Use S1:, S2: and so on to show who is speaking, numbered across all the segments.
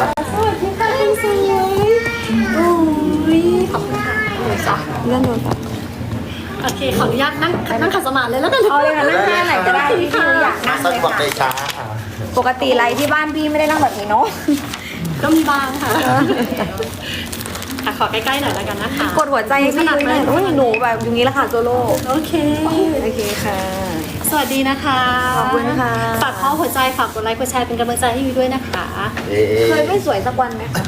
S1: สวัสดีค่ะคุณสวยโอ้ยขอบคุณค่ะหนูจ้ะ
S2: เลื่อนโดน
S1: โอเค ขออนุญาตนั่งนั่งขัดสมาธิเลยแล้วกัน
S2: เอาเลยค่ะนั่งหน้าไหนก็ได้ที่พี่อยากนั่ง
S3: สะ
S2: เลย
S3: ดวกเล
S2: ค่ะ
S3: ยช้า
S2: ปกติไลฟ์ที่บ้านพี่ไม่ได้นั่งแบบนี้เนาะ
S1: ก็มีบ้างค่ะ ค่ะ ขอใกล้ๆหน่อยแล้วกันนะคะ
S2: กดหัวใจให้พี่ยุ้ยหน่อยโอ้ยหนูแบบอย่างนี้แหละค่ะโซโล่
S1: โอเค
S2: โอเคค่ะ
S1: สวัสดีนะคะ
S2: ขอบคุณค่ะ
S1: ฝากข้อหัวใจฝากกดไลค์กดแชร์เป็นกำลังใจให้ยูด้วยนะคะ
S3: เอ๊ะ
S2: เคยไม่สวยสักวันไหมคะ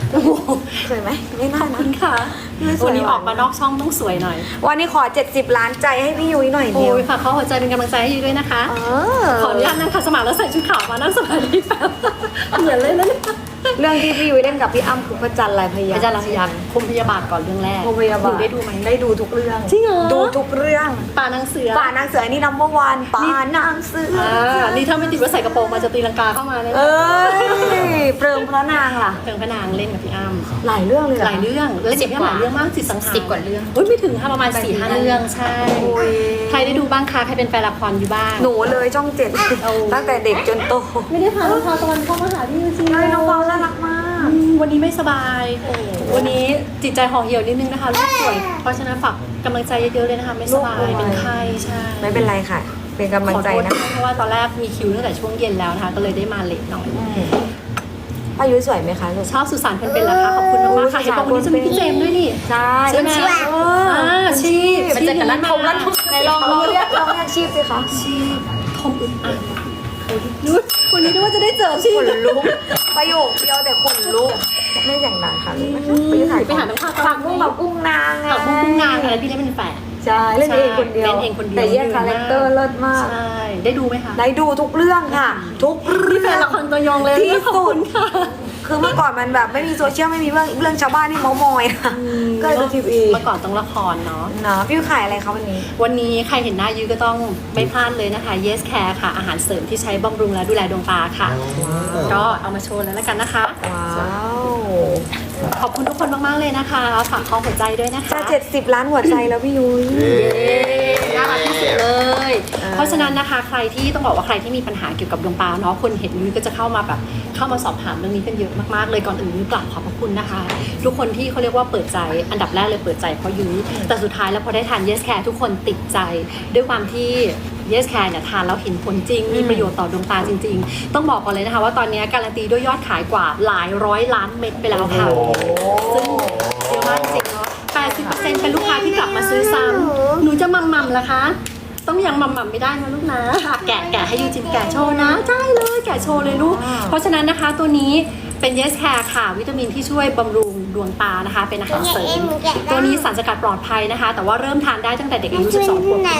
S2: เคยไหมไม่น่า
S1: ขอบ
S2: นะ
S1: คุณค่ะ
S2: ไม่สวย
S1: วันนี้ออกมานอกช่องต้องสวยหน่อย
S2: วันนี้ขอ 70 ล้านใจให้พี่ยุ้ยหน่อย
S1: โอ้
S2: เดียวย
S1: ฝากข้อหัวใจเป็นกำลังใจให้ยูด้วยนะคะ
S2: เอ
S1: ขออนุญาตนั่งขัดสมาธิแล้วใส่ชุดขาวมานั่งสมาธิแป๊บ
S2: รื่องที่พี่ยุ้ยเล่นกับพี่อ้ำคือพระจันทร์ลายพยา
S1: อาจารย์รัชยาคมพยาบาทก่อนเรื่องแรก
S2: โรงพยาบาล
S1: หนูได้ดูไหม
S2: ได้ดูทุกเรื่อง
S1: จริงเหรอ
S2: ดูทุกเรื่อง
S1: ป่านางเสือ
S2: ป่านางเสือนี่นัมเบอร์วันป่านางเสือ
S1: อ่านี่ถ้าไม่ติดว่าใส่กระโปรงมาจะตีลังกาเข้ามาเลย
S2: เอ้ยเปลืองพระนางล่ะ
S1: เพิงพระนางเล่นกับพี่อ้ำ
S2: หลายเรื่องเลย
S1: หลายเรื่องเล่นกับพี่อ้ำหลายเรื่องมากสิบสังหาร
S4: สิบกว่าเรื่อง
S1: อุ้ยไม่ถึงค่ะประมาณสี่ห้าเรื่องใช่
S2: โอ้ย
S1: ใครได้ดูบ้างคะใครเป็นแฟนละครอยู่บ้าง
S2: หนูเลยช่องเจ็ด
S1: เอา
S2: ตั้งแต่เด็กจนโต
S1: ไม่ได้พาน้องพาตะวันเข้ามาหาพี่จริง
S2: เฮ้ยน้องเบาน่ารักมาก
S1: อืม วันนี้ไม่สบาย วันนี้จิตใจห่อเหี่ยวนิดนึงนะคะลูกป่วย เพราะฉะนั้นฝากกำลังใจเยอะๆเลยนะคะ ไม่สบาย
S2: ลูกป่วย
S1: เป็นไข้ใช่
S2: ไม่เป็นไรค่ะ เป็นกำลังใจนะ
S1: ขอโทษด้วยเพราะว่าตอนแรกมีคิวตั้งแต่ช่วงเย็นแล้วนะคะ ก็เลยได้มาเลทหน่อย
S2: ป้ายุ้ยสวยไหมคะลูก
S1: ชอบสุสานคนเป็นแล้วค่ะขอบคุณมากๆค่ะ
S2: โอ้ย
S1: เห็นบอกวันนี้จะมีพี่เจมส์ด้วยนี่
S2: ใช่
S1: ใช่ไหม
S2: เออ
S1: อ่าชีพ
S4: มันจะกันลั่นทมลั่นทม
S2: ไหนลองลองเรียกลองเรียกชีพสิคะ
S1: ชีพทมอึดอัดนุช วันนี้นึกว่าจะได้เจอชีพ
S2: ขนลุกประโยคเดียวแต่ขนลุกไม่อย่างนั้นค่ะลูกไปถ่าย
S1: ไปหาน้องข้าว
S2: ผักบุ้งกับกุ้งนางไง
S1: ผักบุ้งกุ้งนางอะไรพี่เล่นเป็นแฝด
S2: ใช่เล่นเองคนเดียว
S1: เล่นเองคนเดียว
S2: แต่แยกคาแรคเตอร์เลิศมาก
S1: ใช่ได้ดูไหมคะ
S2: ได้ดูทุกเรื่องค่ะ ทุกเรื่
S1: นี่แฟ
S2: อนง
S1: ละครตัวยงเลย
S2: ที่สุด
S1: ขอบคุณค่ะ
S2: คือเมื่อก่อนมันแบบไม่มีโซเชียลไม่มีเรื่องเรื่องชาวบ้านนี่เมามอยนะก็เลยดูทีวี
S1: เมื่อก่อนต้องละครเนาะ
S2: นะพี่ยุ้ยขายอะไรคะวันนี้
S1: วันนี้ใครเห็นหน้ายุ้ยก็ต้องไม่พลาดเลยนะคะ Yes Care ค่ะ อาหารเสริมที่ใช้บำรุงและดูแลดวงตาค่ะ ก็เอามาโชว์แล้วละกันนะคะ
S2: ว้าว
S1: ขอบคุณทุกคนมาก ๆ เลยนะคะฝากคอหัวใจด้วยนะคะ
S2: จะเจ็ดสิบล้านหัวใจแล้วพี่ยุ้ย
S3: เอ๊ะ
S1: น่ารักที่สุดเลย
S2: อ่า
S1: เพราะฉะนั้นนะคะใครที่ต้องบอกว่าใครที่มีปัญหาเกี่ยวกับดวงตาเนาะคนเห็นยุ้ยก็จะเข้ามาแบบเข้ามาสอบถามเรื่องนี้กันเยอะมากๆเลยก่อนอื่นยุ้ยกราบขอบพระคุณนะคะ ทุกคนที่เขาเรียกว่าเปิดใจอันดับแรกเลยเปิดใจเพราะยุ้ยแต่สุดท้ายแล้วพอได้ทาน Yes Care ทุกคนติดใจ ด้วยความที่ Yes Care เนี่ยทานแล้วเห็นผลจริง มีประโยชน์ต่อดวงตาจริง ๆ ต้องบอกก่อนเลยนะคะว่าตอนนี้การันตีด้วยยอดขายกว่าหลายร้อยล้านเม็ดไปแล้วค่ะซึ่งเยอะมากจริงเนาะ80%เป็นลูกค้าที่กลับมาซื้อซ้ำหนูจะมัมมัมๆล่ะคะ ต้องยังมัมมัมไม่ได้นะลูกนะอะแกะแกะให้ยูจินแกะโชว์นะใช่เลยแกะโชว์เลยลูก
S2: ว้าว
S1: เพราะฉะนั้นนะคะตัวนี้เป็น Yes Care ค่ะ วิตามินที่ช่วยบำรุง ดวงตานะคะ เป็นอาหารเสริมตัวนี้สารสกัดปลอดภัยนะคะ แต่ว่าเริ่มทานได้ตั้งแต่เด็กอายุ12ขวบขึ้นไป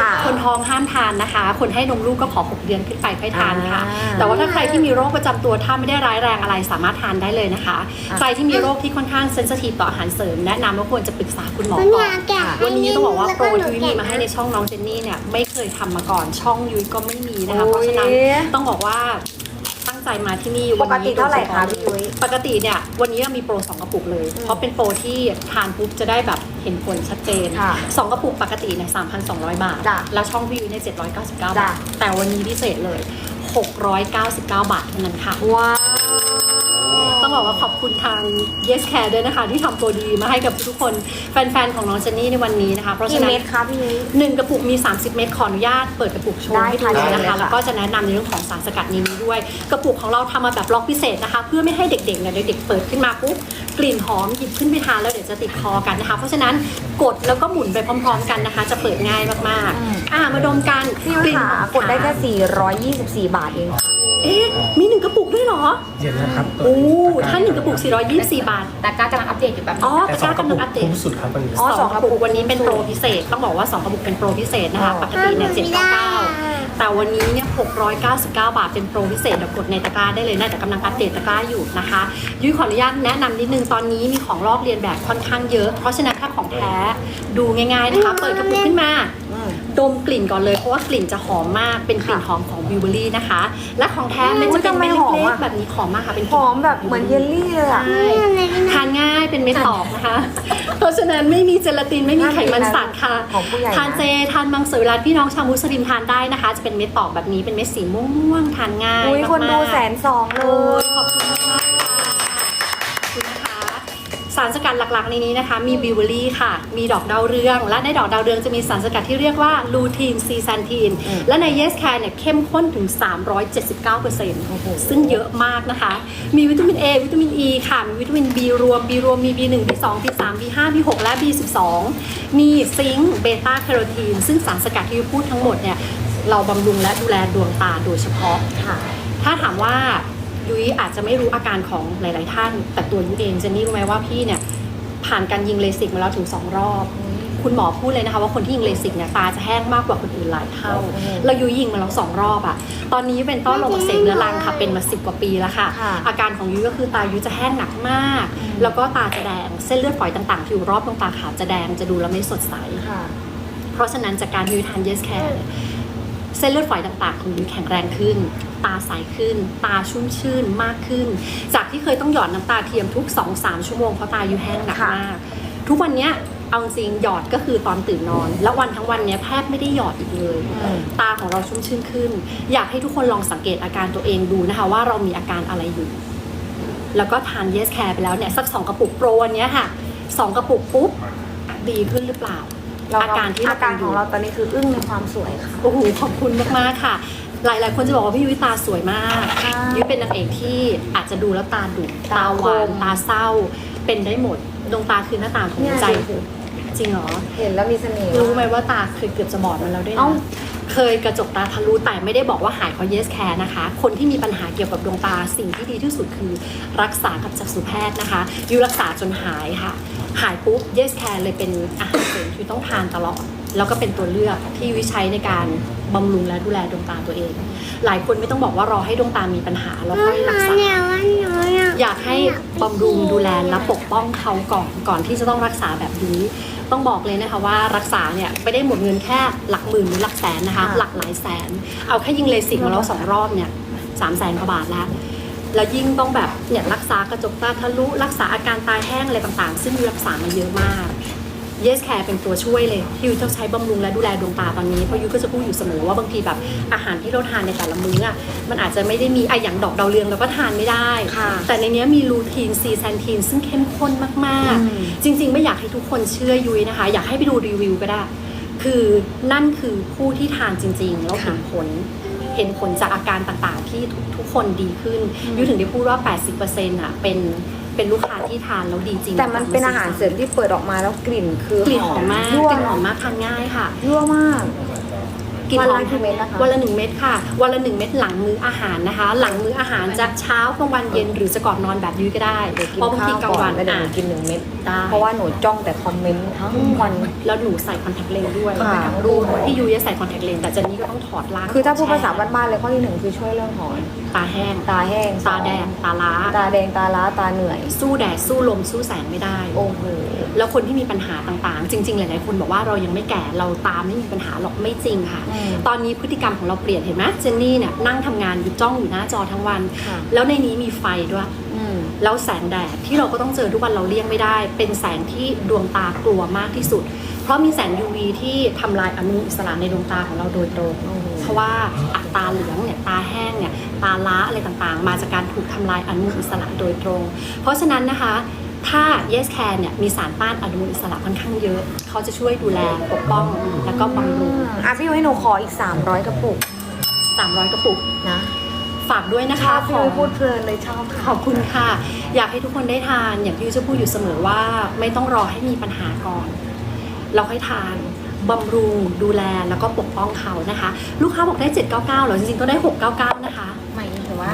S2: ค่ะ
S1: คนท้องห้ามทานนะคะ คนให้นมลูกก็ขอ 6 เดือนขึ้นไปค่อยทานค่ะ
S2: อ่า
S1: แต่ว่าถ้าใครที่มีโรคประจำตัวถ้าไม่ได้ร้ายแรงอะไรสามารถทานได้เลยนะคะ
S2: อะ
S1: ใครที่มีโรคที่ค่อนข้างเซนซิทีฟต่ออาหารเสริมแนะนำว่าควรจะปรึกษาคุณหมอ
S4: มัน
S1: ก่
S4: อ
S1: อน
S4: ยากแกะ
S1: วันนี้ต้องบอกว่า
S4: ให้
S1: โปร
S4: แล้วก็
S1: ที่มีมาให้ในช่องน้องเจนนี่เนี่ยไม่เคยทำมาก่อนช่องยุ้ยก็ไม่มีนะคะ เพราะฉะนั้น
S2: โอ้ย
S1: ต้องบอกว่าตั้ง ใจมาที่นี่
S2: ป
S1: วัน
S2: ก
S1: นี้
S2: ติเท่าไหร่คะพี่ยุ้ย
S1: ปกติเนี่ยวันนี้มีโปร2กระปุกเลย เพราะเป็นโปรที่ทานปุ๊บจะได้แบบเห็นผลชัดเจน
S2: ค่ะ
S1: 2กระปุกปกติเนี่ย3,200บาท
S2: จ้ะ
S1: แล้วช่องพี่ยุ้ยเนี่ย799บา
S2: จ้ะ
S1: ทแต่วันนี้พิเศษเลย 699 บาทเท่านั้นค่ะ
S2: ว้าว
S1: ต้องบอกว่าขอบคุณทาง Yes Care ด้วยนะคะ ที่ทำตัวดีมาให้กับทุกๆคนแฟนๆ ของน้องเจนนี่ในวันนี้นะคะ เพราะ
S2: กี่
S1: ฉะนั้
S2: เม็
S1: น
S2: ดคะพี่ยุ้ย
S1: หนึ่งกระปุกมี 30 เม็ดขออนุญาตเปิดกระปุกโชว์
S2: ได้
S1: ให้ดู
S2: ค่ะ
S1: เลย
S2: ได้
S1: นะ
S2: เลย
S1: คะ
S2: ค่ะ
S1: แล้วก็จะแนะนำในเรื่องของสารสกัดนี้ด้วย กระปุกของเราทำมาแบบล็อกพิเศษนะคะ เพื่อไม่ให้เด็กๆเนี่ยเด็กๆเปิดขึ้นมาปุ๊บกลิ่นหอมหยิบขึ้นไปทานแล้วเดี๋ยวจะติดคอกันนะคะ เพราะฉะนั้นกดแล้วก็หมุนไปพร้อม ๆ กันนะคะ จะเปิดง่ายมากๆอ่ามาดมกัน
S2: พี่ยุ้ย
S1: กลิ่น
S2: ค่ะ
S1: หอม
S2: กดได้แค่424 บาทเองค่ะ
S1: เอ๊ะ มีหนึ่งกระปุกด้วยเหรอ
S5: เย็นนะครับ
S1: โอ้ถ้าหนึ่งกระปุก 424 บาท
S4: แต่กล้ากำลังอัปเดตอยู่แบบ
S1: อ๋อ
S4: นี้
S5: แต่
S1: ตะ
S5: ส
S1: ก
S5: อง
S1: ร้าก
S5: ระ
S1: กำลั
S5: ปุ
S1: ง
S5: ก
S1: อัปเดต
S5: คุ้มสุดครับวันนี้
S2: อ๋อ
S1: สองกระปุกวันนี้เป็นโปรพิเศษ ต้องบอกว่า 2 กระปุกเป็นโปรพิเศษนะคะ ปกติเนี่ย799 แต่วันนี้เนี่ย699 บาทเป็นโปรพิเศษเดี๋ยวกดในตะกร้าได้เลยนะแต่กำลังอัปเดตตะกร้าอยู่นะคะ ยุ้ยขออนุญาตแนะนำนิดนึงตอนนี้มีของลอกเรียนแบบค่อนข้างเยอะ เพราะฉะนั้นถ้าของแท้ดูง่ายๆนะคะ เปิดกระปุกขึ้นมา
S2: อืม
S1: ดมกลิ่นก่อนเลยเพราะว่ากลิ่นจะหอมมากเป็นกลิ่นหอมของบิวเบอรี่นะคะ และของแท้มันจะเป็นเม็ด
S2: อุ๊ยทำไมหอม
S1: เล็ก
S2: อะ
S1: ๆแบบนี้หอมมากค่ะเป็นก
S2: ห
S1: ลิ่น
S2: อมแบบเหมือนเยลลี่เลยอะ
S1: ใช่ทานง่ายเป็นเม็ดตอกนะคะ เพราะฉะนั้นไม่มีเจลาตินไม่มีไขมันสัตว์ค่ะ
S2: ของผู้ใหญ่นะ
S1: ทานเจทานมังสวิรัตพี่น้องชาวมุสลิมทานได้นะคะ จะเป็นเม็ดตอกแบบนี้เป็นเม็ดสีม่วงๆทานง่าย
S2: อุ้ยคนดู
S1: มากๆ
S2: แสนสองเล
S1: โอ้
S2: ย
S1: ยขอบคุณมากๆค่ะารสกัดหลักๆในนี้นะคะ มีบิวเบอรี่ค่ะ มีดอกดาวเรือง และในดอกดาวเรืองจะมีสารสกัดที่เรียกว่าลูทีนซีแซนทีน
S2: อืม
S1: และใน Yes Care เนี่ยเข้มข้นถึง 379%ซึ่งเยอะมากนะคะ มีวิตามิน A วิตามิน E ค่ะ มีวิตามิน B รวม B รวมมี B1 B2 B3 B5 B6 และ B12 มีซิงค์เบต้าแคโรทีน ซึ่งสารสกัดที่พูดทั้งหมดเนี่ยเราบำรุงและดูแลดวงตาโดยเฉพาะ
S2: ค่ะ
S1: ถ้าถามว่า ยุ้ยอาจจะไม่รู้อาการของหลาย ๆ ท่าน แต่ตัวยุ้ยเองเจนนี่รู้ไหมว่าพี่เนี่ยผ่านการยิงเลสิกมาแล้วถึงสองรอบ คุณหมอพูดเลยนะคะว่าคนที่ยิงเลสิกเนี่ยตาจะแห้งมากกว่าคนอื่นหลายเท่า
S2: อืม
S1: แล้วยุ้ยยิงมาแล้วสองรอบอะตอนนี้เป็นต้อลมอักเสบเรื้อรังค่ะเป็นมาสิบกว่าปีแล้วค่ะ
S2: ค่ะ
S1: อาการของยุ้ยก็คือตายุ้ยจะแห้งหนักมาก แล้วก็ตาจะแดงเส้นเลือดฝอยต่างๆที่อยู่รอบดวงตาขาวจะแดงจะดูแล้วไม่สดใส
S2: ค่ะ
S1: เพราะฉะนั้นจากการยุ้ยทาน Yes Care เนี่ย เส้นเลือดฝอยต่างๆของยุ้ยแข็งแรงขึ้น ตาใสขึ้น ตาชุ่มชื่นมากขึ้น จากที่เคยต้องหยอดน้ำตาเทียมทุก 2-3 ชั่วโมงเพราะตายุ้ยแห้งหนัก
S2: ค่ะ
S1: มาก ทุกวันเนี้ยเอาจริงหยอดก็คือตอนตื่นนอน แล้ววันทั้งวันเนี้ยแทบไม่ได้หยอดอีกเลย
S2: อืม
S1: ตาของเราชุ่มชื่นขึ้น อยากให้ทุกคนลองสังเกตอาการตัวเองดูนะคะ ว่าเรามีอาการอะไรอยู่ แล้วก็ทาน Yes Care ไปแล้วเนี่ยสักสองกระปุกโปรวันเนี้ยค่ะสองกระปุกปุ๊บดีขึ้นหรือเปล่า อาการที่เรา
S2: อาการ
S1: เป็นอ
S2: ขอยู่งเราตอนนี้คืออึ้งในความสวยค่ะ
S1: โอ้โหขอบคุณมากๆค่ะ หลายๆ คนจะบอกว่าพี่ยุ้ยตาสวยมาก
S2: ค่ะ
S1: ยุ้ยเป็นนางเอกที่อาจจะดูแล้วตาดุตาหวาน
S2: ตาคม
S1: ตาเศร้า เป็นได้หมดดวงตาคือหน้าต่างของหัวใจ
S2: เนี่ยดูสิ
S1: จริงเหรอ
S2: เห็นแล้วมีเสน่ห์
S1: รู้ไหมว่าตาเคยเกือบจะบอดมาแล้วด้วย
S2: เอ้า
S1: นะเคยกระจกตาทะลุแต่ไม่ได้บอกว่าหายเพราะ yes care นะคะ คนที่มีปัญหาเกี่ยวกับดวงตาสิ่งที่ดีที่สุดคือรักษากับจักษุแพทย์นะคะยูรักษาจนหายค่ะ หายปุ๊บ yes care เลยเป็นอาหารเสริมที่ต้องทานตลอด แล้วก็เป็นตัวเลือกที่วิใช้ในการบำรุงและดูแลดวงตาตัวเอง หลายคนไม่ต้องบอกว่ารอให้ดวงตามีปัญหาแล้วค่อยรักษา อยากให้บำรุงดูแลและปกป้องเขาก่อนก่อนที่จะต้องรักษาแบบนี้ ต้องบอกเลยนะคะว่ารักษาเนี่ยไม่ได้หมดเงินแค่หลักหมื่นหรือหลักแสนนะคะ
S2: ค่ะ
S1: หลักหลายแสน เอาแค่ยิงเลสิกมาแล้วสองรอบเนี่ยสามแสนกว่าบาทแล้ว แล้วยิ่งต้องแบบเนี่ยรักษากระจกตาทะลุ รักษาอาการตาแห้งอะไรต่างๆ ซึ่งรักษามาเยอะมาก Yes Care เป็นตัวช่วยเลยที่ยูต้องใช้บำรุงและดูแลดวงตาตอนนี้เพราะยูก็จะพูดอยู่เสมอว่าบางทีแบบอาหารที่เราทานในแต่ละมื้ออะมันอาจจะไม่ได้มีอะอย่างดอกดาวเรืองเราก็ทานไม่ได้
S2: ค่ะ
S1: แต่ในเนี้ยมีลูทีนซีแซนทีนซึ่งเข้มข้นมาก
S2: อืม
S1: ๆจริง ๆ ไม่อยากให้ทุกคนเชื่อยุ้ยนะคะ อยากให้ไปดูรีวิวก็ได้ คือนั่นคือผู้ที่ทานจริง ๆ แล้วเห็นผลเห็นผลจากอาการต่างๆ ที่ทุกทุกคนดีขึ้นยุ้ยถึงได้พูดว่า 80%อะเป็นเป็นลูกค้าที่ทานแล้วดีจริง
S2: แต่มันเป็นอาหารเสริมที่เปิดออกมาแล้วกลิ่นคือก
S1: ลิ่นหอมมาก
S2: ยั่ว
S1: กลิ่นหอมมากทานง่ายค่ะ
S2: ยั่วมาก
S1: กลิ่นหอ
S2: วัน
S1: ม
S2: ละกี่เม็ดนะคะ
S1: วันละหนึ่งเม็ดค่ะ วันละหนึ่งเม็ดหลังมื้ออาหารนะคะ หลังมื้ออาหารจะเช้ากลางวันเย็นหรือจะก่อนนอนแบบยุ้ยก็ได้
S2: เดี๋ยวกิน
S1: เพราะบางที
S2: ข้าว
S1: กลาง
S2: ก่อ
S1: วันน
S2: แล้วเดี๋ยวห
S1: อะ
S2: นูกินหนึ่งเม็ด
S1: ได้
S2: เพราะว่าหนูจ้องแต่คอมเมนต์ทั้งวัน
S1: แล้วหนูใส่คอนแทคเลนส์ด้วย
S2: ค่ะ
S1: รูปที่ยุ้ยจะใส่คอนแทคเลนส์แต่เจนนี่ก็ต้องถอดล้าง
S2: คือถ้าพูดภาษา
S1: แช่
S2: บ้านๆเลยข้อที่หนึ่งคือช่วยเรื่องหอน
S1: ตาแห้ง
S2: ตาแห้ง
S1: ตาแดง ตาล้า
S2: ตาแดง ตาล้า ตาเหนื่อย
S1: สู้แดด สู้ลม สู้แสงไม่ได้
S2: โอ้โห
S1: แล้วคนที่มีปัญหาต่างๆ จริง ๆ หลายๆ คนบอกว่าเรายังไม่แก่ เราตาไม่มีปัญหาหรอก ไม่จริงค่ะ
S2: อืม
S1: ตอนนี้พฤติกรรมของเราเปลี่ยนเห็นไหมเจนนี่เนี่ยนั่งทำงานอยู่จ้องอยู่หน้าจอทั้งวัน
S2: ค่ะ
S1: แล้วในนี้มีไฟด้วย
S2: อืม
S1: แล้วแสงแดดที่เราก็ต้องเจอทุกวันเราเลี่ยงไม่ได้ เป็นแสงที่ดวงตากลัวมากที่สุด เพราะมีแสง UV ที่ทำลายอนุมูลอิสระในดวงตาของเราโดยตรง
S2: โอ้โห
S1: เพราะว่าอัตราเหลืองเนี่ยตาแห้งเนี่ยตาล้าอะไรต่างๆ มาจากการถูกทำลายอนุมูลอิสระโดยตรง เพราะฉะนั้นนะคะถ้า Yes Care เนี่ยมีสารต้านอนุมูลอิสระค่อนข้างเยอะ เขาจะช่วยดูแลปกป้องแล้วก็บำรุง
S2: อะพี่ยุ้ยหนูขออีก 300 กระปุก
S1: 300 กระปุก
S2: นะ
S1: ฝากด้วยนะ
S2: ช
S1: คะ
S2: อบพี่ยุ้ยพูดเพลินเลยชอบ
S1: ข
S2: ค่ะ
S1: อบคุณค่ะ อยากให้ทุกคนได้ทานอย่างที่ยูจะพูดอยู่เสมอว่า ไม่ต้องรอให้มีปัญหาก่อน เราค่อยทานบำรุงดูแลแล้วก็ปกป้องเขานะคะ ลูกค้าบอกได้ 799เหรอจริงๆก็ได้ 699 นะคะ
S2: หมายถึงว่า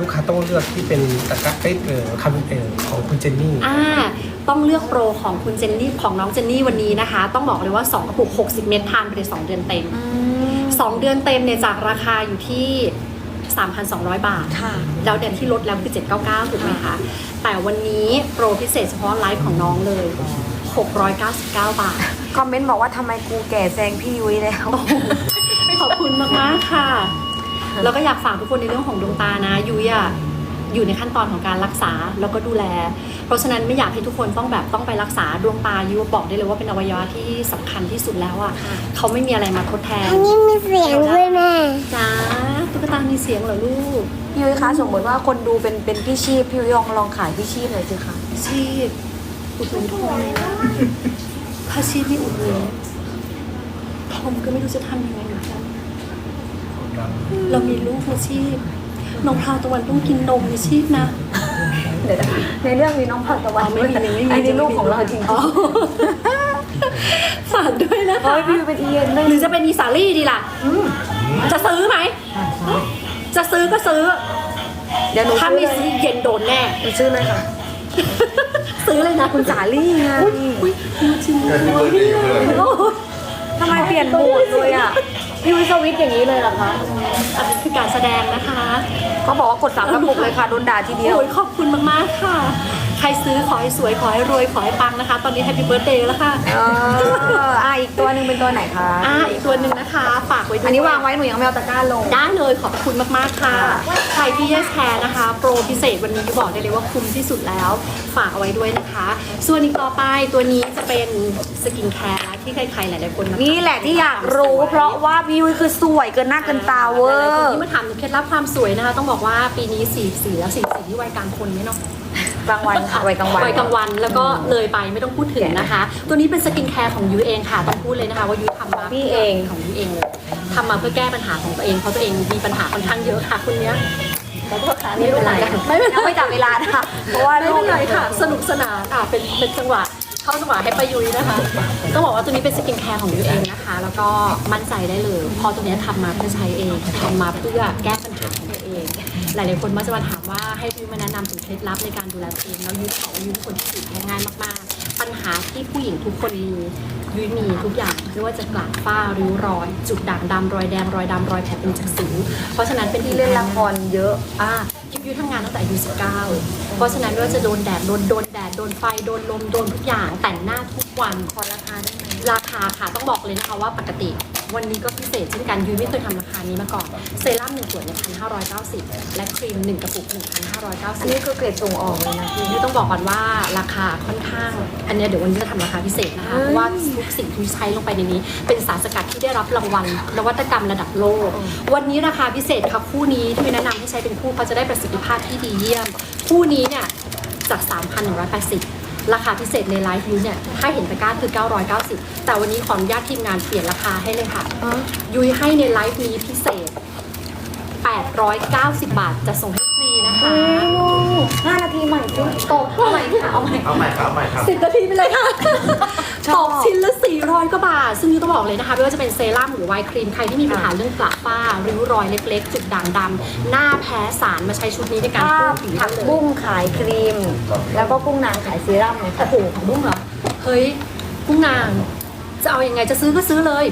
S3: ลูกค้าต้องเลือกที่เป็นตะกร้าเอ้ยเออคำเออของคุณเจนนี่
S1: อ่าต้องเลือกโปรของคุณเจนนี่ของน้องเจนนี่วันนี้นะคะ ต้องบอกเลยว่า 2 กระปุก 60 เม็ดทานไปเลย2เดือนเต็ม 2 เดือนเต็มเนี่ยจากราคาอยู่ที่ 3,200 บาท
S2: ค่ะ
S1: แล้วเดือนที่ลดแล้วคือ 799 ถูกไหมคะ แต่วันนี้โปรพิเศษเฉพาะไลฟ์ของน้องเลย 699 บาท
S2: คอมเมนต์บอกว่าทำไมกูแก่แซงพี่ยุ้ยแล้ว
S1: ขอบคุณมาก ๆ ค่ะ แล้วก็อยากฝากทุกคนในเรื่องของดวงตานะ ยุ้ยอะ อยู่ในขั้นตอนของการรักษาแล้วก็ดูแล เพราะฉะนั้นไม่อยากให้ทุกคนต้องแบบต้องไปรักษาดวงตายุ้ยบอกได้เลยว่าเป็นอวัยวะที่สำคัญที่สุดแล้วอะ
S2: ค่ะ
S1: เขาไม่มีอะไรมาทดแทน
S5: อันนี้มีเสียงด้วยแม่
S1: จ้าตุ๊กตามีเสียงเหรอลูก
S2: พี่ยุ้ยคะสมมติว่าคนดูเป็นเป็นพี่ชีพพี่ยุ้ยลองลองขายพี่ชีพหน่อยสิคะ
S1: ชีพอุดหนุนทอมเลยนะถ้าชีพไม่อุดหนุนทอมก็ไม่รู้จะทำยังไงเหมือนกันเรามีลูกนะชีพ น้องพราวตะวันต้องกินนมนะชีพนะ
S2: เดี๋ยวนะในเรื่องมีน้องผักตะวัน
S1: อ๋อไม่มีไม่มี
S2: ไอ้นี่ลูกของเราจริง
S1: อ๋อฝากด้วยนะ
S2: ๆเฮ้
S1: คะ
S2: ยพี่เป็นเอียนไม่
S1: หรือจะเป็นอีสาลี่ดีล่ะจะซื้อไหม จะซื้อก็ซื้อ
S2: เดี๋ยวหนู
S1: ถ้า
S2: ซื้อ
S1: ไม่
S2: เลย
S1: ซื้อเย็นโดนแน่
S2: หนูซื้อเลยค่ะ
S1: ซื้อเลยนะ
S2: คุณสาลี่ไง
S1: อุ้ยจริง
S5: เกิดที่เบอร์ดีอยู่เลย
S1: โอ้ย
S2: ทำไมเปลี่ยนโหมดเลยอะ พี่วิสวิตช์อย่างนี้เลยเหรอคะ
S1: อันนี้คือการแสดงนะคะ
S2: เขาบอกว่ากดสามกระปุกเลยค่ะโดนด่าทีเดียว
S1: โอ้ยขอบคุณมากๆค่ะ ใครซื้อขอให้สวยขอให้รวยขอให้ปังนะคะ ตอนนี้แฮปปี้เบิร์ดเดย์แล้วค่ะ
S2: เอออะอีกตัวหนึ่งเป็นตัวไหนคะ
S1: อ่าอีกตัวหนึ่งนะคะ ฝากไว้ด้วย
S2: อันนี้วางไว้หนูยังไม่เอาตะกร้าลง
S1: ได้เลยขอบคุณมากๆค่ะ ใครที่ยังแชร์นะคะ โปรพิเศษวันนี้บอกได้เลยว่าคุ้มที่สุดแล้ว ฝากเอาไว้ด้วยนะคะ ส่วนอีกต่อไปตัวนี้จะเป็นสกินแคร์ ที่ใครๆหลายๆคนนะคะ
S2: นี่แหละที่อยากรู้ เพราะว่าพี่ยุ้ยคือสวยเกินหน้าเกินตาเวอ
S1: หลายๆคน
S2: ร์
S1: ที่มาถามถึงเคล็ดลับความสวยนะคะ ต้องบอกว่าปีนี้สี่สี่แล้วสี่สี่ที่วัยกลางคนไหมเนาะ
S2: กลางวันค่ะวัยกลางวัน
S1: วัยกลางวันแล้วก็เลยไปไม่ต้องพูดถึงนะคะ ตัวนี้เป็นสกินแคร์ของยุ้ยเองค่ะต้องพูดเลยนะคะ ว่ายุ้ยทำมา
S2: พี่เอง
S1: ของยุ้ยเองเลยทำมาเพื่อแก้ปัญหาของตัวเองเพราะตัวเองมีปัญหาค่อนข้างเยอะค่ะคุณเนี้ยขอโทษค่ะไม่เป็นไร
S2: ไม่เป็นไรไม่จับเวลานะคะเพราะว่า
S1: ไม่เป็นไรค่ะ สนุกสนานอะเป็นเป็นจังหวะ เข้าจังหวะให้ประยุยนะคะ ต้องบอกว่าตัวนี้เป็นสกินแคร์ของยุ้ยเองนะคะ แล้วก็มั่นใจได้เลยเพอตัวเนี้ยทำมาเพื่อใช้เองทำมาเพื่อแก้ปัญหาของตัวเอง หลายๆคนมักจะมาถามว่าให้ยุ้ยมาแนะนำถึงเคล็ดลับในการดูแลตัวเองแล้วยุ้ยขอว่ายุ้ยเป็นคนที่ผิวแพ้ง่ายมากๆ ปัญหาที่ผู้หญิงทุกคนมียุ้ยมีทุกอย่างไม่ว่าจะกลากฝ้าริ้วรอย จุดด่างดำรอยแดงรอยดำรอยแผลเป็นจากสิวเพราะฉะนั้นเป็น
S2: ที่เล่นละครเยอะ
S1: อ่ายุ้ยทำงานตั้งแต่อายุ19 เพราะฉะนั้นไม่ว่าจะโดนแดดโดนโดนแดดโดนไฟโดนลมโดนทุกอย่างแต่งหน้าทุกวันขอราคาได้ไหม ราคาค่ะต้องบอกเลยนะคะว่าปกติวันนี้ก็พิเศษเช่นกันยุ้ยไม่เคยทำราคานี้มาก่อนเซรั่มหนึ่งขวดเนี่ยพันห้าร้อยเก้าสิบและครีมหนึ่งกระปุกหนึ่งพันห้าร้อยเก้า
S2: อั
S1: สิ
S2: น
S1: บ
S2: นี้คือเกรดส่งออกเลยนะพี่
S1: ยุ้ยต้องบอกก่อนว่าราคาค่อนข้าง อันเนี้ยเดี๋ยววันนี้จะทำราคาพิเศษนะคะ
S2: เฮ้ย
S1: เพราะว่าทุกสิ่งที่ใช้ลงไปในนี้ เป็นสารสกัดที่ได้รับรางวัลนวัตกรรมระดับโลก วันนี้ราคาพิเศษค่ะคู่นี้ที่วิแนะนำให้ใช้เป็นคู่เพราะจะได้ประสิทธิภาพที่ดีเยี่ยม คู่นี้เนี่ยจาก 3,180 ราคาพิเศษในไลฟ์ยูเนี่ยถ้าเห็นตะกร้าคือ 990 แต่วันนี้ขออนุญาตทีมงานเปลี่ยนราคาให้เลยค่ะ ยุ้ยให้ในไลฟ์นี้พิเศษ 890 บาทจะส่งให้ ฟรีนะคะ
S2: ห้านาทีใหม่สิ
S1: ตกเอาใหม่ค่ะเอาใหม่
S5: เอาใหม่ครับเอาใหม่ครับ
S1: สิบนาทีไปเลยค่ะ
S2: ชอบ
S1: ตกชิ้นละ400กว่าบาท ซึ่งยูต้องบอกเลยนะคะไม่ว่าจะเป็นเซรั่มหรือไวท์ครีม ใครที่มีปัญหาเรื่องกระฝ้า ริ้วรอยเล็กๆ จุดด่างดำหน้าแพ้สารมาใช้ชุดนี้ในการ
S2: ถ้า
S1: กู้ผิว
S2: ผัก
S1: ได้เลย
S2: บุ้งขายครีม แล้วก็กุ้งนางขายเซรั่มเลยค่ะ
S1: โอ้โหของบุ้งเหรอ เฮ้ยกุ้งนาง จะเอาอยัางไงจะซื้อก็ซื้อเลย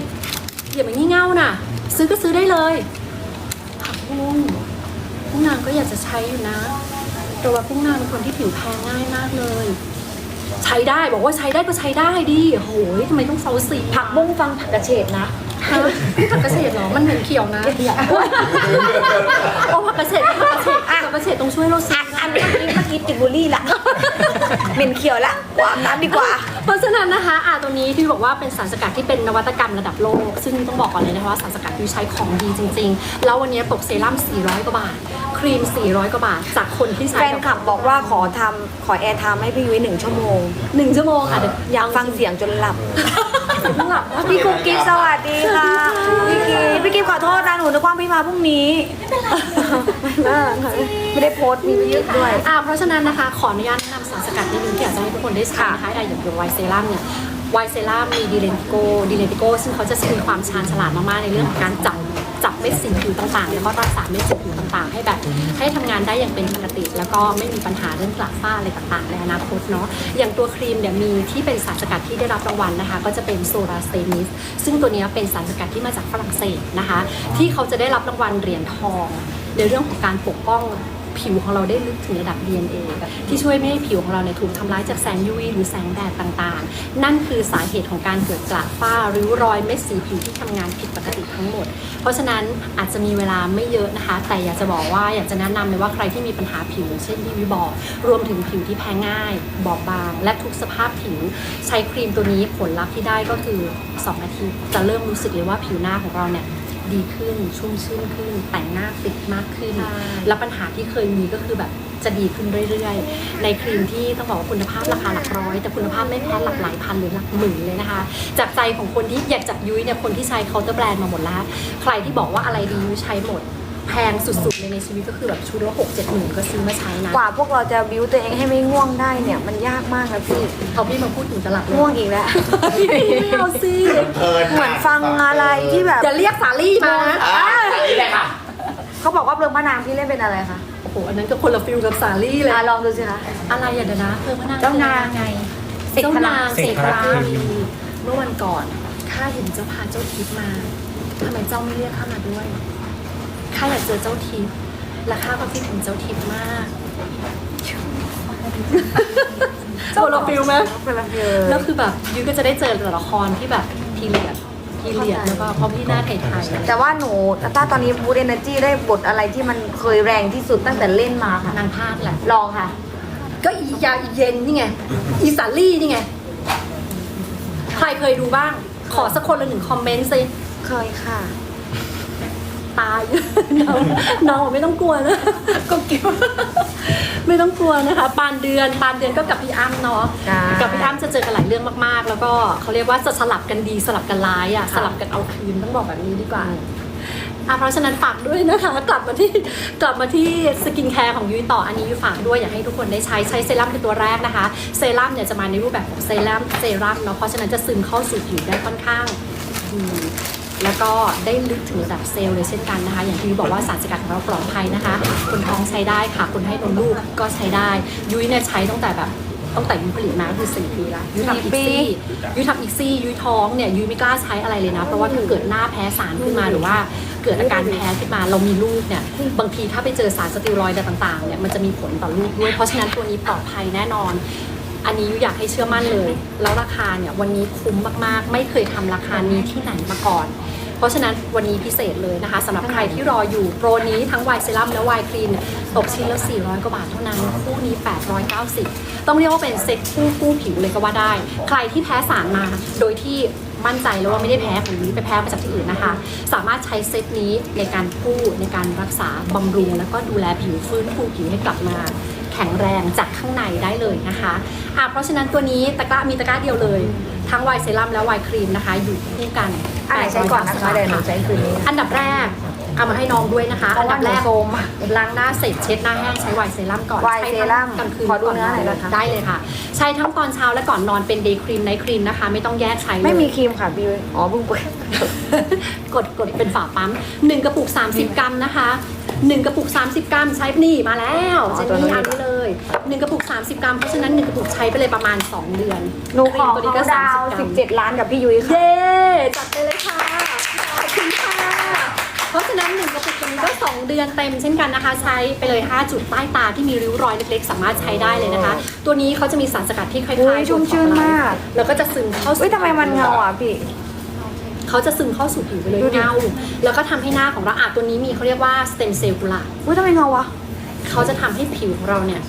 S1: อย่ามางี่เง่าน่ะ ซื้อก็ซื้อได้เลยผักบุ้ง กุ้งนางก็อยากจะใช้อยู่นะแต่ว่ากุ้งนางเป็นคนที่ผิวแพ้ง่ายมากเลย ใช้ได้บอกว่าใช้ได้ก็ใช้ได้ดิโอ้ยทำไมต้องเซาสี
S2: ผักบุ้งฟังผักกระเฉดนะ
S1: ฮะผักกระเฉดเหรอมันเหม็นเขียวนะโอ้ผักกระเฉดผักกระเฉด ผักกระเฉดต้องช่วยเราสิ
S2: อันเมื่อกี้เมื่อกี้ติดบุหรี่ละเหม็นเขียวละกวาดน้ำดีกว่า
S1: เพราะฉะนั้นนะคะอ่าตัวนี้ที่บอกว่าเป็นสารสกัดที่เป็นนวัตกรรมระดับโลก ซึ่งต้องบอกก่อนเลยนะคะว่าสารสกัดที่ใช้ของดีจริง ๆ แล้ววันนี้ตกเซรั่ม 400 กว่าบาท ครีม 400 กว่าบาท จากคนที่ใช้
S2: แฟนคลับบอกว่าขอทำขอแอร์ไทม์ให้พี่ยุ้ยหนึ่งชั่วโมง
S1: หนึ่งชั่วโมงค่ะเดี๋ยว
S2: อยากฟังเสียงจนหลับ
S1: เพิ่งหลับว่า
S2: พี่กุ๊กกิ๊บสวัสดีค่ะ พี่กิ๊บพี่กิ๊บขอโทษนะหนูนึกว่าพี่มาพรุ่งนี้ไม่ไม่ได้โพสต์มีวิดีโอด้วย
S1: อ่าเพราะฉะนั้นนะคะขออนุญาตแนะนำสารสกัดนิดนึงที่อยากจะให้ทุกคนได้ใช้นะคะอะอย่างตัวไวเซรั่มเนี่ยไวเซรั่มมีดีเลนติโกดีเลนติโกซึ่งเขาจะมีความชาญฉลาดมากๆในเรื่องของการจับ จับเม็ดสีผิวต่างๆ แล้วก็รักษาเม็ดสีผิวต่างๆ ให้แบบให้ทำงานได้อย่างเป็นปกติ แล้วก็ไม่มีปัญหาเรื่องกระฝ้าอะไรต่างๆ ในอนาคตเนาะอย่างตัวครีมเนี่ยมีที่เป็นสารสกัดที่ได้รับรางวัลนะคะ ก็จะเป็นโซราเซมิสซึ่งตัวนี้เป็นสารสกัดที่มาจากฝรั่งเศสนะคะ ที่เขาจะได้รับรางวัลเหรียญทองในเรื่องของการปกป้อง ผิวของเราได้ลึกถึงระดับ DNA ที่ช่วยไม่ให้ผิวของเราเนี่ยถูกทำร้ายจากแสง UV หรือแสงแดดต่างๆ นั่นคือสาเหตุของการเกิดกระฝ้าริ้วรอยเม็ดสีผิวที่ทำงานผิดปกติทั้งหมด เพราะฉะนั้นอาจจะมีเวลาไม่เยอะนะคะ แต่อยากจะบอกว่าอยากจะแนะนำเลยว่าใครที่มีปัญหาผิว เช่นที่วิบอก รวมถึงผิวที่แพ้ง่าย บอบบาง และทุกสภาพผิว ใช้ครีมตัวนี้ผลลัพธ์ที่ได้ก็คือ 2 อาทิตย์จะเริ่มรู้สึกเลยว่าผิวหน้าของเราเนี่ย ดีขึ้นชุ่มชื่นขึ้น แต่งหน้าติดมากขึ้น
S2: ใช่
S1: แล้วปัญหาที่เคยมีก็คือแบบจะดีขึ้นเรื่อยๆ ในครีมที่ต้องบอกว่าคุณภาพราคาหลักร้อย แต่คุณภาพไม่แพ้หลักหลายพันหรือหลักหมื่นเลยนะคะ จากใจของคนที่อยากจับยุ้ยเนี่ยคนที่ใช้เคาน์เตอร์แบรนด์มาหมดแล้ว ใครที่บอกว่าอะไรดียุ้ยใช้หมด แพงสุดๆเลยในชีวิตก็คือแบบชุดละหกเจ็ดหมื่นก็ซื้อมาใช้นะ
S2: กว่าพวกเราจะบิวตัวเองให้ไม่ง่วงได้เนี่ยมันยากมากนะพี่
S1: พอพี่มาพูดถึงจะหลับเลย
S2: ง่วงอีกแล้ว
S1: ไม่เอาสิ
S5: เพลิน
S2: เหมือนฟังอะไรที่แบบ
S1: อย่าเรียกสาลี่มานะ
S5: อ่าอันนี้เลยค่ะ
S2: เขาบอกว่าเพลิงพระนางพี่เล่นเป็นอะไรคะ
S1: โอ้โหอันนั้นก็คนละฟิลกับสาลี่เลย
S2: อะลองดูสิคะ
S1: อะไรอย่าเดี๋ยวนะเพิ่มพระนาง
S4: เจ้านางไง
S1: เจ้านาง
S3: เส
S1: เส
S3: ก
S1: ก
S3: พ
S1: พ
S3: ระ
S1: ระ
S3: ครี
S1: ครี
S3: ม
S1: เมื่อวันก่อนข้าเห็นเจ้าพาเจ้าทิพย์มาทำไมเจ้าไม่เรียกข้ามาด้วย ข้าอยากเจอเจ้าทิพย์และข้าก็คิดถึงเจ้าทิพย์มากคนละฟิลไหม
S2: เป็นละเพีย
S1: แล้วคือแบบยุ้ยก็จะได้เจอแต่ละครที่แบบพีเรียดพีเรียดแล้วก็เพราะพี่หน้าไทยๆ
S2: แต่ว่าหนูถ้าตอนนี้บูดเอเนอร์จีได้บทอะไรที่มันเคยแรงที่สุดตั้งแต่เล่นมาค่ะ
S1: นางพาดแหละ
S2: ลองค่ะ
S1: ก็อียาอีเย็นนี่ไงอีสาลี่นี่ไงใครเคยดูบ้าง ขอสักคนละหนึ่งคอมเมนต์สิ
S2: เคยค่ะ
S1: ตายน้องน้องบอกไม่ต้องกลัวนะก็เกี่ยวไม่ต้องกลัวนะคะปานเดือนปานเดือนก็กับพี่อ้ำเนาะ
S2: จ้า
S1: กับพี่อ้ำจะเจอกันหลายเรื่องมากๆ แล้วก็เขาเรียกว่าจะสลับกันดีสลับกันร้ายอะสลับกันเอาคืนต้องบอกแบบนี้ดีกว่า อะเพราะฉะนั้นฝากด้วยนะคะ กลับมาที่กลับมาที่สกินแคร์ของยุ้ยต่ออันนี้ยุ้ยฝากด้วยอยากให้ทุกคนได้ใช้ใช้เซรั่มเป็นตัวแรกนะคะ เซรั่มเนี่ยจะมาในรูปแบบของเซรั่มเซรั่มเนาะเพราะฉะนั้นจะซึมเข้าสู่ผิวได้ค่อนข้างดี แล้วก็ได้ลึกถึงระดับเซลล์เลยเช่นกันนะคะ อย่างที่ยุ้ยบอกว่าสารสกัดของเราปลอดภัยนะคะ คนท้องใช้ได้ค่ะคนให้นมลูกก็ใช้ได้ ยุ้ยเนี่ยใช้ตั้งแต่แบบตั้งแต่ยุ้ยผลิตมาก็คือสี่ปีละยุ้ยทำอีก
S2: สี่ปี
S1: ซี่ยุ้ยทำอีกซี่ยุ้ยท้องเนี่ยยุ้ยไม่กล้าใช้อะไรเลยนะ เพราะว่าถ้าเกิดหน้าแพ้สารขึ้นมาหรือว่าเกิดอาการแพ้ขึ้นมาเรามีลูกเนี่ยบางทีถ้าไปเจอสารสเตียรอยด์อะไรต่างๆเนี่ยมันจะมีผลต่อลูกด้วยเพราะฉะนั้นตัวนี้ปลอดภัยแน่นอน อันนี้ยุ้ยอยากให้เชื่อมั่นเลย แล้วราคาเนี่ยวันนี้คุ้มมากๆ ไม่เคยทำราคานี้ที่ไหนมาก่อน เพราะฉะนั้นวันนี้พิเศษเลยนะคะสำหรับใครที่รออยู่โปรนี้ทั้งไวเซรั่มและไวครีนตกชิ้นละ 400 กว่าบาทเท่านั้น คู่นี้ 890 ต้องเรียกว่าเป็นเซ็ตคู่คู่ผิวเลยก็ว่าได้ ใครที่แพ้สารมาโดยที่มั่นใจแล้วว่าไม่ได้แพ้ของนี้ไปแพ้มาจากที่อื่นนะคะ สามารถใช้เซตนี้ในการกู้ในการรักษาบำรุง แล้วก็ดูแลผิวฟื้นฟูผิวให้กลับมา แข็งแรงจากข้างในได้เลยนะคะอะเพราะฉะนั้นตัวนี้ตะกร้ามีตะกร้าเดียวเลย ทั้งไวน์เซรั่มและไวน์ครีมนะคะ อยู่คู่กัน
S2: อันไหนใช้ก่อนนะคะเดี๋ยวหนูใช้คืนนี้
S1: อันดับแรกเอามาให้น้องด้วยนะคะ
S2: เพราะ
S1: อัน
S2: ว่า
S1: ดับแรก
S2: หนูโซมอะ
S1: ล้างหน้าเสร็จเช็ดหน้าแห้งใช้ไวน์เซรั่มก่อน
S2: ไวน์
S1: ใช้
S2: เซ
S1: ทั้ง
S2: รั่ม
S1: กลางคืน
S2: ขอดู
S1: ก่
S2: เนื้อหน่อย
S1: เลย
S2: นะคะ
S1: ได้เลยค่ะ ใช้ทั้งตอนเช้าและก่อนนอนเป็นเดย์ครีมไนท์ครีมนะคะ ไม่ต้องแยกใช้เลย
S2: ไม่มีครีมค่ะบิวอ๋อเพิ่งเปิด
S1: กดกดเป็นฝาปั๊ม1กระปุก 30 กรัมนะคะ 1 กระปุก 30 กรัมใช้นี่มาแล้ว
S2: อ๋อ
S1: เจน
S2: ตัวนี้
S1: นี่อันนี้เลย 1 กระปุก 30 กรัม เพราะฉะนั้น 1 กระปุกใช้ไปเลยประมาณ 2 เดือน
S2: หนูขอ
S1: ครีมตัวนี้
S2: เขา
S1: ก็
S2: ดาว
S1: 30กรัม
S2: 17 ล้านกับพี่ยุ้ยค่ะ
S1: เย้จัดไปเลยค่ะขอบคุณค่ะ เพราะฉะนั้นหนึ่งกระปุกตัวนี้ก็ 2 เดือนเต็มเช่นกันนะคะ ใช้ไปเลย 5 จุดใต้ตาที่มีริ้วรอยเล็กๆ สามารถใช้ได้เลยนะคะ ตัวนี้เขาจะมีสารสกัดที่คล้าย
S2: อุ๊ย
S1: ๆ
S2: ชุ่มชื่นมาก
S1: แล้วก็จะซึมเข้าสู่
S2: เฮ้ยทำไมมันเงาอะพี่
S1: เขาจะซึมเข้าสู่ผิวไปเลย
S2: ดูดิ
S1: เงาแล้วก็ทำให้หน้าของเราอาตัวนี้มีเขาเรียกว่าสเต็มเซลล์กุหลาบ
S2: อุ้ยทำไมเงาวะ
S1: เขาจะทำให้ผิวของเราเนี่ย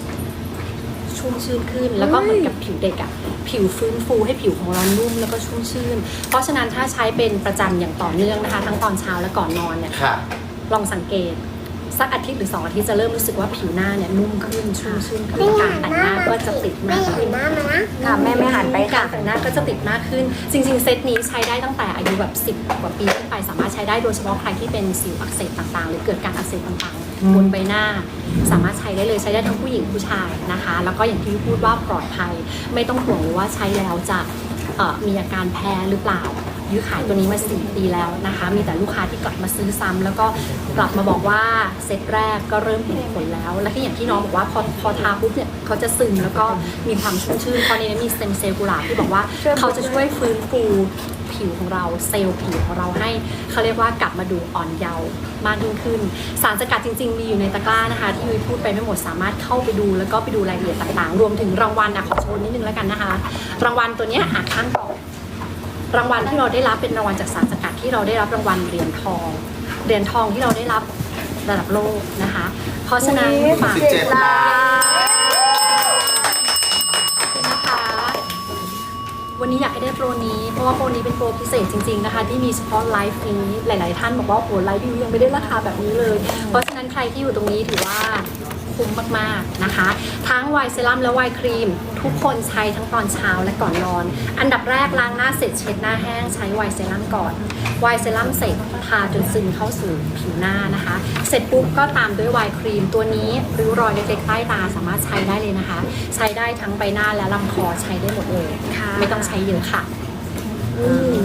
S1: ชุ่มชื่นขึ้น แล้วก็เหมือนกับผิวเด็กอะผิวฟื้นฟูให้ผิวของเรานุ่มแล้วก็ชุ่มชื่น เพราะฉะนั้นถ้าใช้เป็นประจำอย่างต่อเนื่องนะคะ ทั้งตอนเช้าและก่อนนอนเนี่ย
S5: ค่ะ
S1: ลองสังเกต สักอาทิตย์หรือสองอาทิตย์จะเริ่มรู้สึกว่าผิวหน้าเนี่ยนุ่มขึ้นชุ่มชื่นขึ้นการแต่งหน้าก็จะติดมากขึ้น
S2: ค่ะแม่ไม่หันไป
S1: กา
S2: ค่ะ
S1: รแต่งหน้าก็จะติดมากขึ้น จริง ๆ เซตนี้ใช้ได้ตั้งแต่อายุแบบ 10 กว่าปีขึ้นไปสามารถใช้ได้โดยเฉพาะใครที่เป็นสิวอักเสบต่างๆ หรือเกิดการอักเสบต่างๆบนใบหน้า สามารถใช้ได้เลยใช้ได้ทั้งผู้หญิงผู้ชายนะคะ แล้วก็อย่างที่พูดว่าปลอดภัย ไม่ต้องห่วงเลยว่าใช้แล้วจะเอ่อมีอาการแพ้หรือเปล่า ยุ้ยขายตัวนี้มา 4 ปีแล้วนะคะ มีแต่ลูกค้าที่กลับมาซื้อซ้ำแล้วก็กลับมาบอกว่าเซตแรกก็เริ่มเห็นผลแล้ว และที่อย่างที่น้องบอกว่าพอพอทาปุ๊บเนี่ยเขาจะซึมแล้วก็มีความชุ่มชื่นตอนนี้มีสเต็มเซลล์กุหลาบที่บอกว่า
S2: ช่วย
S1: เขาจะช่วยฟื้นฟูผิวของเราเซลล์ผิวของเราให้เขาเรียกว่ากลับมาดูอ่อนเยาว์มากยิ่งขึ้น สารสกัดจริง ๆ มีอยู่ในตะกร้านะคะ ที่ยุ้ยพูดไปไม่หมดสามารถเข้าไปดู แล้วก็ไปดูรายละเอียดต่างๆ รวมถึงรางวัลนะขอโชว์นิดนึงแล้วกันนะคะ รางวัลตัวเนี้ยอะข้างกล่อง รางวัลที่เราได้รับเป็นรางวัลจากสารสกัดที่เราได้รับรางวัลเหรียญทอง เหรียญทองที่เราได้รับระดับโลกนะคะ เพราะฉะนั้นฝาก
S5: 17ล้าน
S1: นะคะวันนี้อยากให้ได้ได้โปรนี้ เพราะว่าโปรนี้เป็นโปรพิเศษจริงๆนะคะ ที่มีเฉพาะไลฟ์นี้หลาย ๆ ท่านบอกว่าโอ้ไลฟ์วิวยังไม่ได้ราคาแบบนี้เลย เพราะฉะนั้นใครที่อยู่ตรงนี้ถือว่าคุ้มมากๆนะคะ ทั้งไวน์เซรั่มและไวน์ครีม ทุกคนใช้ทั้งตอนเช้าและก่อนนอน อันดับแรกล้างหน้าเสร็จเช็ดหน้าแห้งใช้ไวน์เซรั่มก่อน ไวน์เซรั่มเสร็จทาจนซึมเข้าสู่ผิวหน้านะคะ เสร็จปุ๊บก็ตามด้วยไวน์ครีมตัวนี้ริ้วรอยเล็กๆใต้ตาสามารถใช้ได้เลยนะคะ ใช้ได้ทั้งใบหน้าและลำคอใช้ได้หมดเลย
S2: ค่ะ
S1: ไม่ต้องใช้เยอะค่ะอืม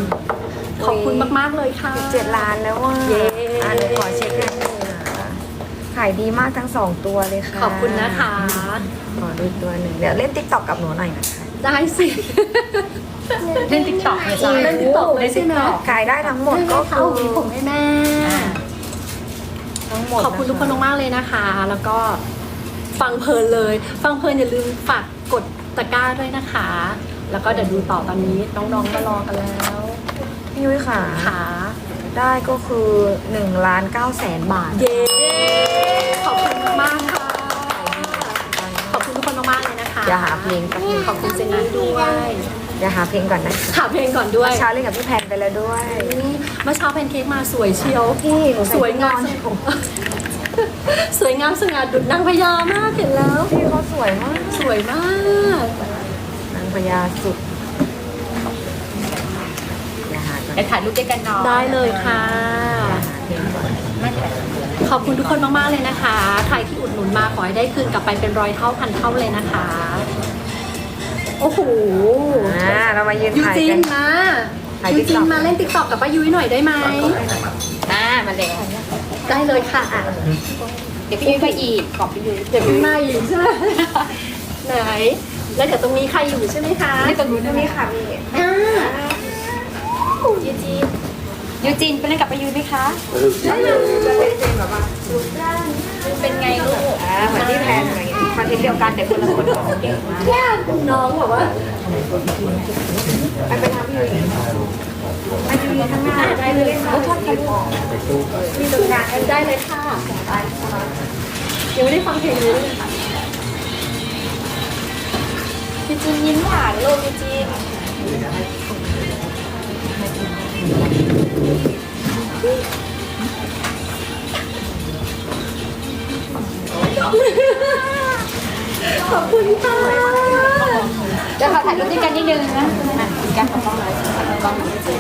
S1: ขอบคุณมากๆเลยค่ะ
S2: เจ็ดล้านแล้วว่า
S1: เย้
S2: อันขอเช็คกันหน่อยค่ะขายดีมากทั้งสองตัวเลยค่ะ
S1: ขอบคุณนะคะ
S2: ขอดูตัวหนึ่งเดี๋ยวเล่นติ๊กต็อกกับหนูหน่อยนะคะ
S1: ได้สิ
S4: เล่นติ๊กต็อกเลยจ้ะ
S1: เล่นติ๊กต็อกเลยใช่ไหม
S2: ขายได้ทั้งหมด
S1: ได้
S2: ก็
S1: ก็
S2: คื
S1: คือ
S2: อ
S1: ผมให้แม่
S2: ทั้งหมด
S1: ขอบคุณทุกคนมากๆเลยนะคะ แล้วก็ฟังเพลินเลย ฟังเพลินอย่าลืมฝากกดตะกร้าด้วยนะคะ แล้วก็เดี๋ยวดูต่อตอนนี้น้องๆก็รอกันแล้ว
S2: พี่ยุ้ยค่ะ
S1: ค่ะ
S2: ได้ก็คือ1ล้าน9แสนบาท
S1: เย้ ขอบคุณมากๆค่ะ เลยนะคะ
S2: อย่าหาเพลงแป๊บนึง
S1: ขอบคุณเจนนี่ด้วย
S2: เดี๋ยวหาเพลงก่อนนะ
S1: หาเพลงก่อนด้วย
S2: เช้าเล่นกับพี่แพนไปแล้วด้วย
S1: อืมเมื่อเช้าแพนเค้กมาสวยเชียว
S2: พี่หนู
S1: ส
S2: ใส่
S1: วย
S2: ชุดน
S1: งา
S2: อ
S1: ม
S2: น
S1: สวยงามสง่าดุจนางพญามากเห็นแล้ว
S2: พี่เขาสวยมาก
S1: สวยมาก
S2: นางพญาสุดอย่าหาก่อน
S4: ไปถ่ายรูปด้วยกันเนาะ
S1: ได้เลยค่ะ
S2: หาเพลงก่อน
S1: ขอบคุณทุกคนมาก ๆ เลยนะคะ ใครที่อุดหนุนมาขอให้ได้คืนกลับไปเป็นร้อยเท่าพันเท่าเลยนะคะ โอ้โห
S2: อ่าเรามายืน
S1: ยู
S2: ถ่าย
S1: จิ
S2: กัน น
S1: มา
S2: ถ่าย
S1: ยูจิน
S2: TikTok
S1: มาเล่นติ๊กต็อกกับป้ายุ้ยหน่อยได้ไหม
S4: อ่ามาเลย
S1: ได้เลยค่ะอะ
S4: เดี๋ยวพี่ยุ้ยไปอีกขอบพี่ยุ้ย
S1: เดี๋ยวพี่มาอยู่ใช่ไหมไหน แล้วเดี๋ยวตรงนี้ใครอยู่ใช่ไหมคะ
S4: นี่ตรงนู้น
S2: ตรงนี้ค่ะพี่
S1: อ่า
S4: ยูจีน ยูจีนไปเล่นกับพี่ยุ้ยไหมคะ
S2: จะเป็นเพลงแบบว่า
S4: เป็นไงลูก
S2: อ่าเหมือนที่แพนอะไรอย่างเงี้ยคอนเทนต์เดียวกันแต่คนละคนเก่งมาก
S1: เนี่ยน้องแบอกว่า
S2: ไปไปทำพี่ยุ้ยไปยืนข้างหน้าได้เลยค่ะชอบกันมีตรงกลาง
S1: ได้เลยค่ะยังไม่ได้ฟังเพลงนี้เลยค่ะ
S4: จีนยิ้มหวานลูกยูจีน
S1: ขอบคุณค่ะ
S4: เดี๋ยวขอถ่ายรูปด้วยกันนิดนึงนะอะการขอกล้องเลยกล้อง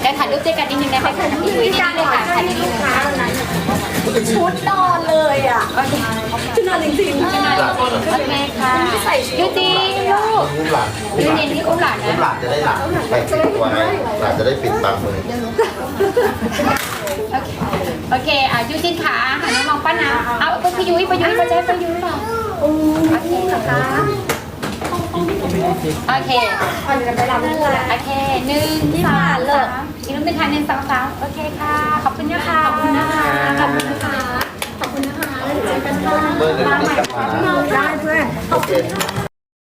S4: การถ่ายรูปด้วยกันนิดนึงนะคะถ่ายพี่ยุ้ยนิดนึงเลยค่ะถ่ายนิดนึงค่ะ
S1: ชุดนอนเลยอะชุดนอนจริงๆ
S4: จะนอนโอเคค่ะยูจีนลูก
S5: อุ้มหลาน
S4: ยูจีนนี่อุ้มหลาน
S5: อุ้มห
S4: นะ
S5: ลานจะได้หลานไปปิดตัวไงหลานจะได้ปิดบังมือ
S4: โอเคโอเคอะยูจีนขาหันมามองป้านะเอาเป็นพี่ยุ้ยพี่ยุ้ยมาเจ๊พี่ยุ้ยหรอ
S1: โอ้ยนะคะ
S4: โอเคโอเคหนึ่งสามเลิกอีกรูปหนึ่งค่ะหนึ่งสองสามโอเคค่ะขอบคุณนะคะ
S1: ขอบคุณนะคะขอบคุณนะคะขอบคุณนะคะแล้วเดี๋ยวเจอกันค่ะ
S5: เบอร์หนึ่งที่กลับมา
S2: ได้เพื่อน
S5: โอเค